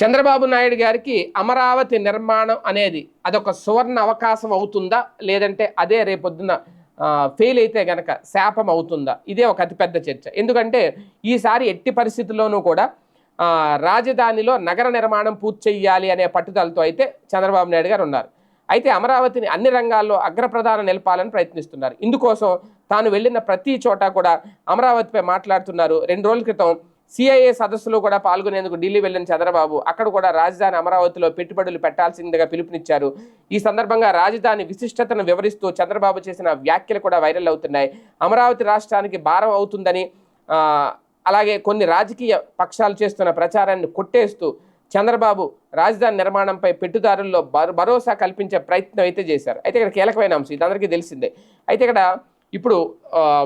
చంద్రబాబు నాయుడు గారికి అమరావతి నిర్మాణం అనేది అదొక సువర్ణ అవకాశం అవుతుందా? లేదంటే అదే రేపొద్దున ఫెయిల్ అయితే గనక శాపం అవుతుందా? ఇదే ఒక అతిపెద్ద చర్చ. ఎందుకంటే ఈసారి ఎట్టి పరిస్థితుల్లోనూ కూడా రాజధానిలో నగర నిర్మాణం పూర్తి చేయాలి అనే పట్టుదలతో అయితే చంద్రబాబు నాయుడు గారు ఉన్నారు. అయితే అమరావతిని అన్ని రంగాల్లో అగ్రప్రధాన నిలపాలని ప్రయత్నిస్తున్నారు. ఇందుకోసం తాను వెళ్ళిన ప్రతి చోట కూడా అమరావతిపై మాట్లాడుతున్నారు. రెండు రోజుల క్రితం సిఐఏ సదస్సులో కూడా పాల్గొనేందుకు ఢిల్లీ వెళ్ళిన చంద్రబాబు అక్కడ కూడా రాజధాని అమరావతిలో పెట్టుబడులు పెట్టాల్సిందిగా పిలుపునిచ్చారు. ఈ సందర్భంగా రాజధాని విశిష్టతను వివరిస్తూ చంద్రబాబు చేసిన వ్యాఖ్యలు కూడా వైరల్ అవుతున్నాయి. అమరావతి రాష్ట్రానికి భారం అవుతుందని అలాగే కొన్ని రాజకీయ పక్షాలు చేస్తున్న ప్రచారాన్ని కొట్టేస్తూ చంద్రబాబు రాజధాని నిర్మాణంపై పెట్టుదారుల్లో భరోసా కల్పించే ప్రయత్నం అయితే చేశారు. అయితే ఇక్కడ కీలకమైన అంశం ఇది అందరికీ తెలిసిందే. అయితే ఇక్కడ ఇప్పుడు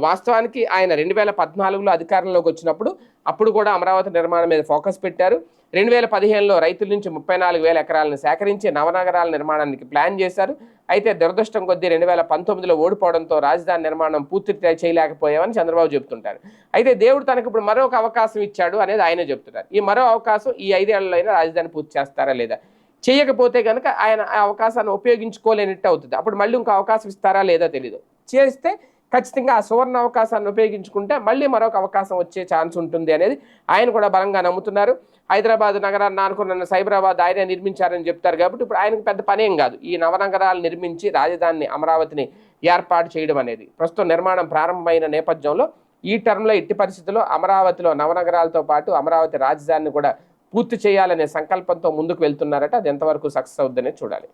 వాస్తవానికి ఆయన రెండు వేల పద్నాలుగులో అధికారంలోకి వచ్చినప్పుడు అప్పుడు కూడా అమరావతి నిర్మాణం మీద ఫోకస్ పెట్టారు. రెండు వేల పదిహేనులో రైతుల నుంచి ముప్పై నాలుగు వేల ఎకరాలను సేకరించి నవనగరాల నిర్మాణానికి ప్లాన్ చేశారు. అయితే దురదృష్టం కొద్దీ రెండు వేల పంతొమ్మిదిలో ఓడిపోవడంతో రాజధాని నిర్మాణం పూర్తి చేయలేకపోయామని చంద్రబాబు చెబుతుంటారు. అయితే దేవుడు తనకు ఇప్పుడు మరొక అవకాశం ఇచ్చాడు అనేది ఆయనే చెప్తున్నారు ఈ మరో అవకాశం ఈ ఐదేళ్ళలో అయినా రాజధాని పూర్తి చేస్తారా లేదా? చేయకపోతే కనుక ఆయన ఆ అవకాశాన్ని ఉపయోగించుకోలేనట్టు అవుతుంది. అప్పుడు మళ్ళీ ఇంకో అవకాశం ఇస్తారా లేదా తెలియదు చేస్తే ఖచ్చితంగా ఆ సువర్ణ అవకాశాన్ని ఉపయోగించుకుంటే మళ్ళీ మరొక అవకాశం వచ్చే ఛాన్స్ ఉంటుంది అనేది ఆయన కూడా బలంగా నమ్ముతున్నారు. హైదరాబాద్ నగరాన్ని అనుకున్న సైబరాబాద్ ఆయనే నిర్మించారని చెప్తారు కాబట్టి ఇప్పుడు ఆయనకు పెద్ద పనేం కాదు. ఈ నవనగరాలు నిర్మించి రాజధానిని అమరావతిని ఏర్పాటు చేయడం అనేది. ప్రస్తుతం నిర్మాణం ప్రారంభమైన నేపథ్యంలో ఈ టర్మ్లో ఇట్టి పరిస్థితుల్లో అమరావతిలో నవనగరాలతో పాటు అమరావతి రాజధానిని కూడా పూర్తి చేయాలనే సంకల్పంతో ముందుకు వెళ్తున్నారట. అది ఎంతవరకు సక్సెస్ అవుద్దనే చూడాలి.